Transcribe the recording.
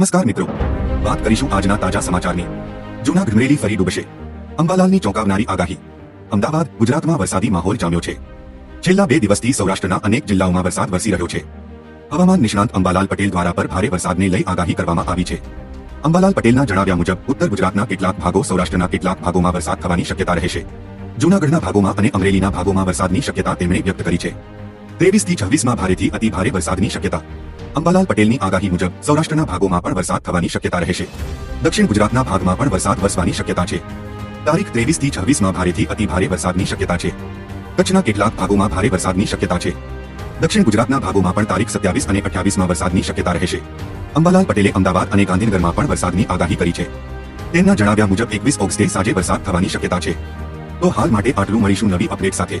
નમસ્કાર મિત્રો. વાત કરીશું આજના તાજા સમાચારની. જૂનાગઢ મેળી ફરી ડૂબશે. અંબાલાલની ચોંકાવનારી આગાહી. અમદાવાદ, ગુજરાતમાં વરસાદી માહોલ જામ્યો છે. છેલ્લા બે દિવસથી સૌરાષ્ટ્રના અનેક જિલ્લાઓમાં વરસાદ વરસી રહ્યો છે. હવામાન નિષ્ણાંત અંબાલાલ પટેલ દ્વારા પર ભારે વરસાદને લઈ આગાહી કરવામાં આવી છે. અંબાલાલ પટેલના જણાવ્યા મુજબ, ઉત્તર ગુજરાતના કેટલાક ભાગો સૌરાષ્ટ્રના કેટલાક ભાગોમાં વરસાદ થવાની શક્યતા રહેશે જૂનાગઢના ભાગોમાં અને અમરેલીના ભાગોમાં વરસાદની શક્યતા તેમણે વ્યક્ત કરી છે. ત્રેવીસથી છવ્વીસમાં ભારેથી અતિ ભારે વરસાદની શક્યતા. અંબાલાલ પટેલની આગાહી મુજબ સૌરાષ્ટ્રના ભાગોમાં પણ વરસાદ થવાની શક્યતા રહેશે. દક્ષિણ ગુજરાતના ભાગમાં પણ વરસાદ વરસવાની શક્યતા છે. તારીખ ત્રેવીસથી છવ્વીસમાં ભારેથી અતિ ભારે વરસાદની શક્યતા છે. કચ્છના કેટલાક ભાગોમાં ભારે વરસાદની શક્યતા છે. દક્ષિણ ગુજરાતના ભાગોમાં પણ તારીખ સત્યાવીસ અને અઠ્યાવીસમાં વરસાદની શક્યતા રહેશે. અંબાલાલ પટેલે અમદાવાદ અને ગાંધીનગરમાં પણ વરસાદની આગાહી કરી છે. તેમના જણાવ્યા મુજબ એકવીસ ઓગસ્ટે સાંજે વરસાદ થવાની શક્યતા છે. તો હાલ માટે આટલું મળીશું નવી અપડેટ સાથે.